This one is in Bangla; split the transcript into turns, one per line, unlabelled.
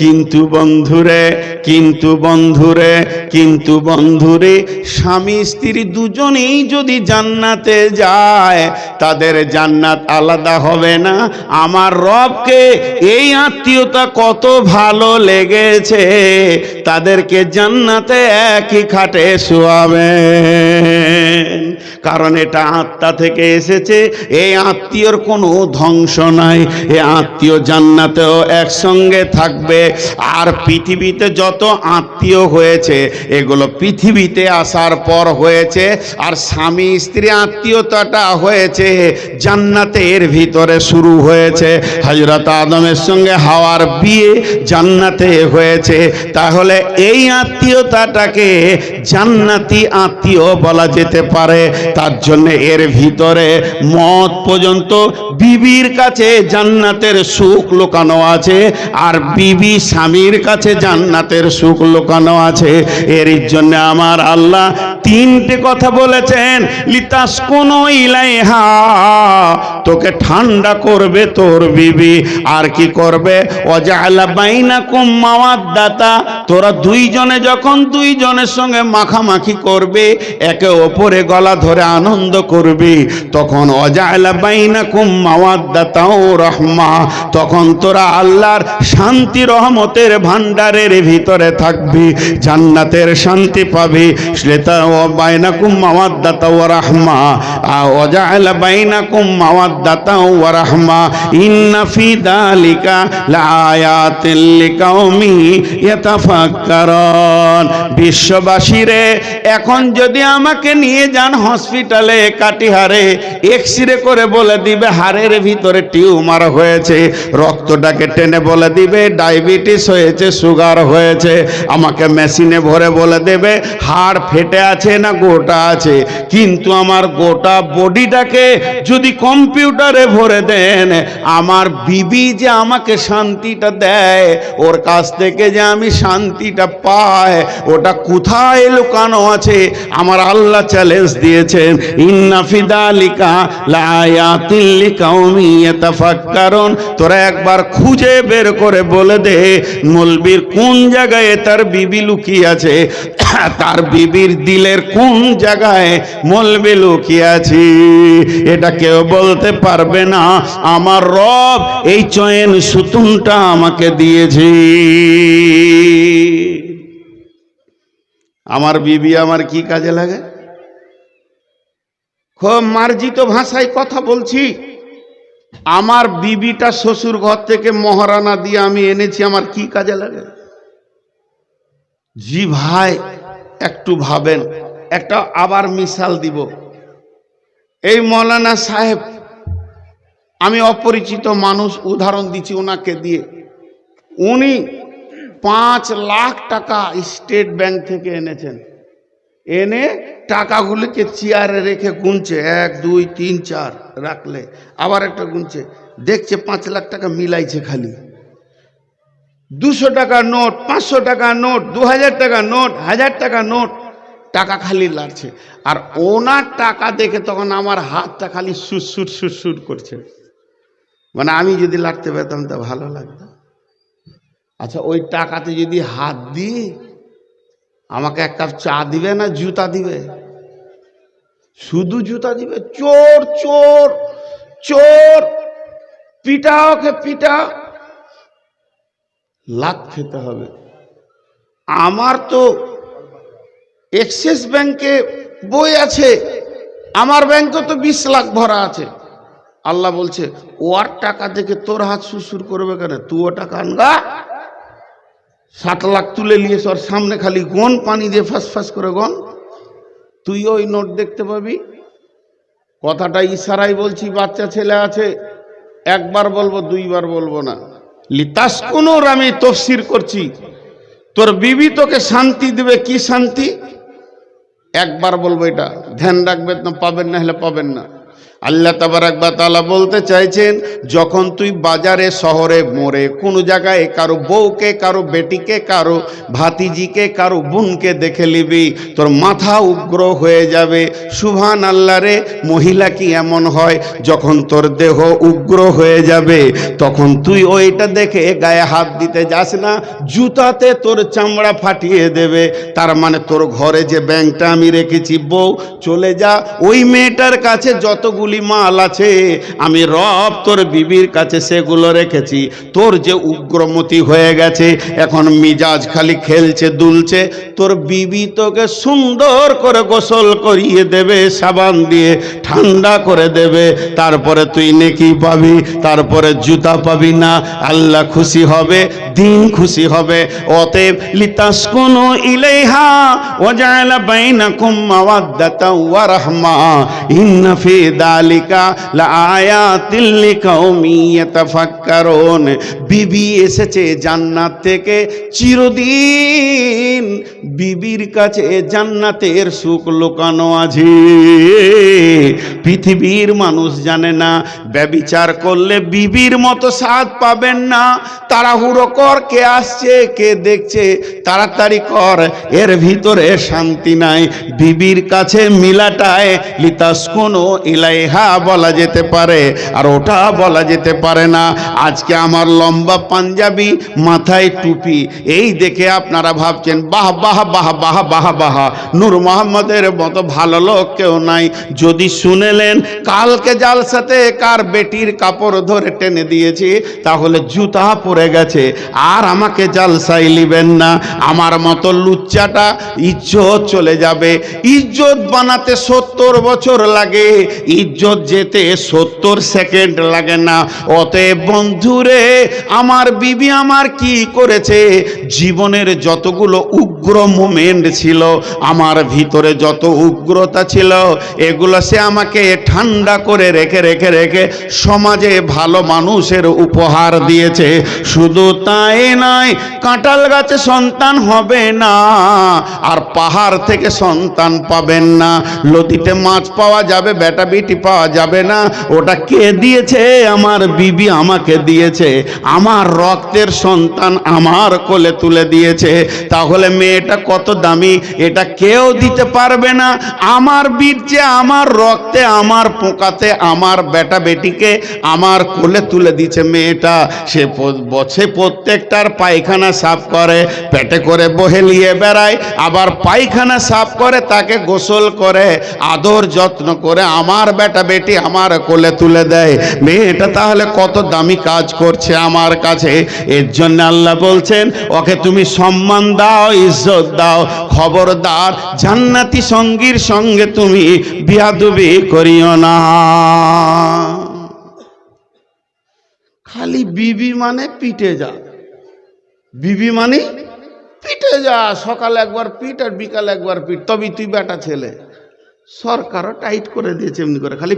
কিন্তু বন্ধুরে কিন্তু বন্ধুরে কিন্তু বন্ধুরে, স্বামী স্ত্রী দুজনেই যদি জান্নাতে যায়, তাদের জান্নাত আলাদা হবে না। আমার রবকে এই আত্মীয়তা কত ভালো লেগেছে, তাদেরকে জান্নাতে একই খাটে শোয়াবে কারণ এটা আত্মা থেকে এসেছে, এই আত্মীয়র কোনো ধ্বংস নাই এ আত্মীয় জান্নাতেও একসঙ্গে থাকবে। আর পৃথিবীতে যত আত্মীয় হয়েছে, এগুলো পৃথিবীতে আসার পর হয়েছে, আর স্বামী স্ত্রী আত্মীয়তাটা হয়েছে, জান্নাতের ভিতরে শুরু হয়েছে। হজরত আদমের সঙ্গে হাওয়ার বিয়ে জান্নাতে হয়েছে। তাহলে এই আত্মীয়তাটাকে জান্নাতি আত্মীয় বলা যেতে পারে। তার জন্য এর ভিতরে মত পর্যন্ত বিবির কাছে জান্নাতের সুখ লুকানো আছে, আর বিবি স্বামীর কাছে জান্নাতের সুখ লোকানো আছে। এর জন্য আমার আল্লাহ তিনটে কথা বলেছেন। লিতাস কোন ইলাইহা, তোকে ঠান্ডা করবে তোর বিবি। আর কি করবে? অজালা বাইনা কুম মাওয়াদ্দাতা তোরা দুইজনে যখন দুইজনের সঙ্গে মাখামাখি করবে, একে ওপরে গলা ধরে আনন্দ করবে। তখন অজালা বাইনা কুম ও রহমা। তখন তোরা আল্লাহর শান্তি রহমতের ভান্ডারের ভিতরে থাকবি, জান্নাতের শান্তি পাবি। শ্লেতা ও বাইনাকুম মাওয়াদ্দাতা ও রাহমা ওয়াজাআলা বাইনাকুম মাওয়াদ্দাতা ও রাহমা। ইন্না ফি দালিকা লাআয়াতিল লিকাউমি ইয়াতাফাক্কারুন বিশ্ববাসীরে, এখন যদি আমাকে নিয়ে যান হসপিটালে কাটিহারে, এক্সরে করে বলে দিবে হাড়ের ভিতরে টিউমার হয়েছে, রক্তটাকে টেনে বলে দিবে, ডায়াবেটিস হয়েছে, সুগার হয়েছে, আমাকে মেশিনে ভরে বলে দেবে, হাড় ফেটে আছে না গোটা আছে, কিন্তু আমার গোটা বডিটাকে যদি কম্পিউটারে ভরে দেন, আমার বিবি যে আমাকে শান্তিটা দেয়, ওর কাছ থেকে যে আমি শান্তিটা পাই ওটা কোথায় লুকানো আছে? আমার আল্লাহ চ্যালেঞ্জ দিয়েছেন, ইন্না ফিদালিকা লায়াতিল লিকাউমি তোরা একবার খুঁজে বের করে বলে দে, মলবির কোন জায়গায় তার বিবি লুকিয়ে আছে? তার বিবির দিলের কোন জায়গায় মলবে লুকিয়ে আছে? এটা কেউ বলতে পারবে না। আমার রব এই চয়ন সুতুনটা আমাকে দিয়েছে। আমার বিবি আমার কি কাজে লাগে? খুব মার্জিত ভাষায় কথা বলছি। আমার বিবিটা শ্বশুর ঘর থেকে মহারানা দিয়ে আমি এনেছি, আমার কি কাজে লাগে? জি ভাই, একটু ভাবেন, একটা আবার মিশাল দিব। এই মৌলানা সাহেব, আমি অপরিচিত মানুষ, উদাহরণ দিচ্ছি ওনাকে দিয়ে। উনি পাঁচ লাখ টাকা স্টেট ব্যাংক থেকে এনেছেন। এনে টাকাগুলিকে চেয়ারে রেখে গুনছে। এক, দুই, তিন, চার রাখলে আবার একটা গুনছে। দেখছে পাঁচ লাখ টাকা মিলাইছে খালি। দুশো টাকার নোট, পাঁচশো টাকার নোট, দু হাজার টাকা নোট, হাজার টাকা নোট, টাকা খালি লাগছে। আর ওনার টাকা দেখে তখন আমার হাতটা খালি সুরসুর সুরসুর করছে। মানে আমি যদি লাগতে পেতাম তা ভালো লাগতো। আচ্ছা ওই টাকাতে যদি হাত দিই, আমাকে এক কাপ চা দিবে না জুতা দিবে? শুধু জুতা দিবে? চোর চোর চোর! পিটা ওকে পিটা লাভ খেতে হবে। আমার তো এক্সিস ব্যাংকে বই আছে, আমার ব্যাংকে তো বিশ লাখ ভরা আছে। আল্লাহ বলছে ওর টাকা দেখে তোর হাত সুসুর করবে কেন? তুইও টাকা আনগা। সাত লাখ তুলে নিয়েছ ওর সামনে খালি গন পানি দিয়ে ফাঁস ফাঁস করে গন তুইও ওই নোট দেখতে পাবি। কথাটা ইশারাই বলছি, বাচ্চা ছেলে আছে, একবার বলব, দুইবার বলব না। লিতাস লিতাসকুনুর আমি তফসির করছি? তোর বিবি তোকে শান্তি দেবে, কি শান্তি? একবার বলব এটা। ধ্যান রাখবেন না পাবেন না হলে পাবেন না। আল্লাহ তাবারাকবা তাআলা বলতে চাইছেন, যখন তুই বাজারে, শহরে, মোড়ে, কোনো জায়গায় কারও বউকে, কারও বেটিকে, কারও ভাতিজিকে, কারও বোনকে দেখে নিবি, তোর মাথা উগ্র হয়ে যাবে। সুভান আল্লাহ রে, মহিলা কি এমন হয়, যখন তোর দেহ উগ্র হয়ে যাবে? তখন তুই ওইটা দেখে গায়ে হাত দিতে যাস না, জুতাতে তোর চামড়া ফাটিয়ে দেবে। তার মানে তোর ঘরে যে ব্যাংকটা আমি রেখেছি, বউ, চলে যা। ওই মেয়েটার কাছে যতগুলি মাল আছে, আমি রব তোর বিবির কাছে সেগুলো রেখেছি। তোর যে উগ্রমতি হয়ে গেছে, এখন মিজাজ খালি খেলছে, দুলছে। তোর বিবি তোকে সুন্দর করে গোসল করিয়ে দেবে, সাবান দিয়ে ঠান্ডা করে দেবে। তারপরে তুই নেকি পাবি, তারপরে জুতা পাবি না, আল্লাহ খুশি হবে, দিন খুশি হবে। অতএব, লিতাসকুনু ইলাইহা ওয়াজআলা বাইনাকুম মাওয়াদ্দাতাও ওয়া রাহমা। ইন্না ফি ইয়াতাফাক্কারুন বিবি এসেছে জান্নাত থেকে চিরদিন বিবির কাছে জান্নাতের সুখ লুকানো আছে। পৃথিবীর মানুষ জানে না, ব্যবিচার করলে বিবির মতো স্বাদ পাবেন না। তাড়াহুড়ো কর, কে আসছে, কে দেখছে, তাড়াতাড়ি কর, এর ভিতরে শান্তি নাই। বিবির কাছে মিলাটায় লিতাসকুনো ইলাইহা বলা যেতে পারে, আর ওটা বলা যেতে পারে না। আজকে আমার লম্বা পাঞ্জাবি, মাথায় টুপি, এই দেখে আপনারা ভাবছেন, বাহ বাহ বাহ বাহ বাহ বাহ, নূর মোহাম্মদের মতো ভালো লোক কেউ নাই। যদি শুনেলেন, কালকে জালসাতে কার বেটির কাপড় ধরে টেনে দিয়েছি, তাহলে জুতা পড়ে গেছে, আর আমাকে জালসাই লিবেন না। আমার মতো লুচ্চাটা ইজ্জত চলে যাবে। ইজ্জত বানাতে সত্তর বছর লাগে। ইজ্জত যেতে সত্তর সেকেন্ড লাগে না। অতএব বন্ধুরে, আমার বিবি আমার কি করেছে? জীবনের যতগুলো উগ্র মোমেন্ট ছিল, আমার ভিতরে যত উগ্রতা ছিল, এগুলো সে আমাকে ঠান্ডা করে রেখে রেখে রেখে সমাজে ভালো মানুষের উপহার দিয়েছে। শুধু তাই নয়, কাঁঠাল গাছে সন্তান হবে না, আর পাহাড় থেকে সন্তান পাবেন না। লতিতে মাছ পাওয়া যাবে, বেটা বিটি পাওয়া যাবে না। ওটা কে দিয়েছে? আমার বিবি আমাকে দিয়েছে। আমার রক্তের সন্তান আমার কোলে তুলে দিয়েছে। তাহলে মেয়েটা কত দামি? এটা কেউ দিতে পারবে না। আমার বীর্যে আমার রক্তে, আমার পোকাতে, আমার বেটা বেটিকে আমার কোলে তুলে দিচ্ছে মেয়েটা। সে বছে প্রত্যেকটার পায়খানা সাফ করে, পেটে করে বহে বহেলিয়ে বেড়ায়। আবার পায়খানা সাফ করে, তাকে গোসল করে, আদর যত্ন করে, আমার বেটা বেটি আমার কোলে তুলে দেয়। মেয়েটা তাহলে কত দামি কাজ করছে আমার কাছে। এর জন্য আল্লাহ বলছেন, ওকে তুমি সম্মান দাও, ইজ্জত দাও। খবরদার, জান্নাতি সঙ্গীর সঙ্গে তুমি বিয়াদুবি করিও না। খালি বিবি মানে পিটে যা। বিবি মানে পিটে যা। সকাল একবার পিট আর বিকালে একবার পিট। তবে তুই বেটা ছেলে। সরকারও টাইট করে দিয়েছে এমনি করে খালি